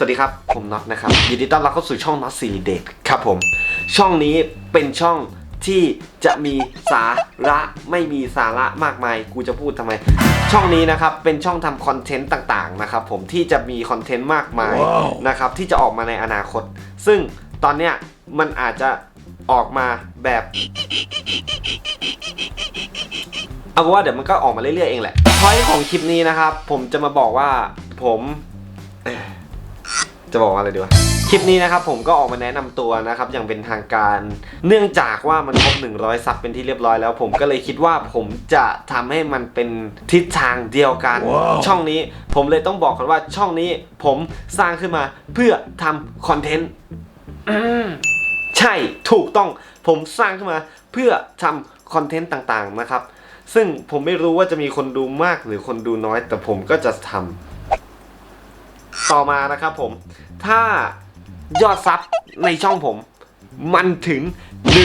สวัสดีครับ ผมน็อตนะครับ ยินดีต้อนรับเข้าสู่ช่องน็อตซีเด็กครับผม ช่องนี้เป็นช่องที่จะมีสาระไม่มีสาระมากมาย กูจะพูดทำไม ช่องนี้นะครับ เป็นช่องทำคอนเทนต์ต่างๆนะครับผมที่จะมีคอนเทนต์มากมายนะครับที่จะออกมาในอนาคต ซึ่งตอนเนี้ยมันอาจจะออกมาแบบเอาเป็นว่าเดี๋ยวมันก็ออกมาเรื่อยๆเองแหละพอยของคลิปนี้นะครับ ผมจะมาบอกว่าผมเอ่อ จะบอกว่าอะไรดีวะคลิปนี้นะครับผมก็ออกมาแนะนำตัวนะครับอย่างเป็นทางการ เนื่องจากว่ามันครบ 100 ซับเป็นที่เรียบร้อยแล้ว ผมก็เลยคิดว่าผมจะทำให้มันเป็นทิศทางเดียวกันช่องนี้ผมเลยต้องบอกกันว่าช่องนี้ผมสร้างขึ้นมาเพื่อทำคอนเทนต์อืมใช่ถูกต้องผมสร้างขึ้นมาเพื่อทำคอนเทนต์ต่างๆนะครับ ซึ่งผมไม่รู้ว่าจะมีคนดูมากหรือคนดูน้อย แต่ผมก็จะทำ ต่อมานะครับผม ถ้ายอดซับในช่องผม มันถึง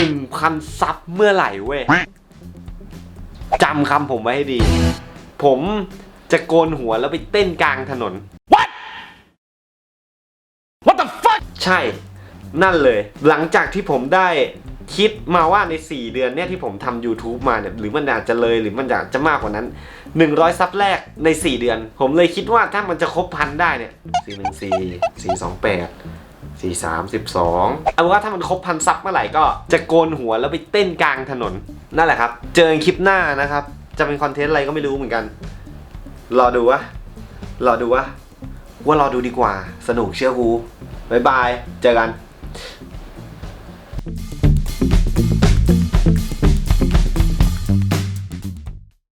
1,000 ซับเมื่อไหร่เว้ยจำคำผมไว้ให้ดี ผมจะโกนหัวแล้วไปเต้นกลางถนน What What the fuck ใช่ นั่นเลย หลังจากที่ผมได้ คิดมาว่าใน 4 เดือนเนี่ยที่ผมทำ YouTube มาเนี่ยหรือมันอาจจะเลยหรือมันอาจจะมากกว่านั้น 100 ซับแรกใน 4 เดือน ผมเลยคิดว่าถ้ามันจะครบพันได้เนี่ย414 428 432เอาเป็นว่าถ้ามันครบพันซับเมื่อไหร่ก็จะโกนหัวแล้วไปเต้นกลางถนนนั่นแหละครับ เจอคลิปหน้านะครับ จะเป็นคอนเทนต์อะไรก็ไม่รู้เหมือนกัน รอดูวะรอดูวะว่ารอดูดีกว่า สนุกเชื่อกูบายบาย เจอกัน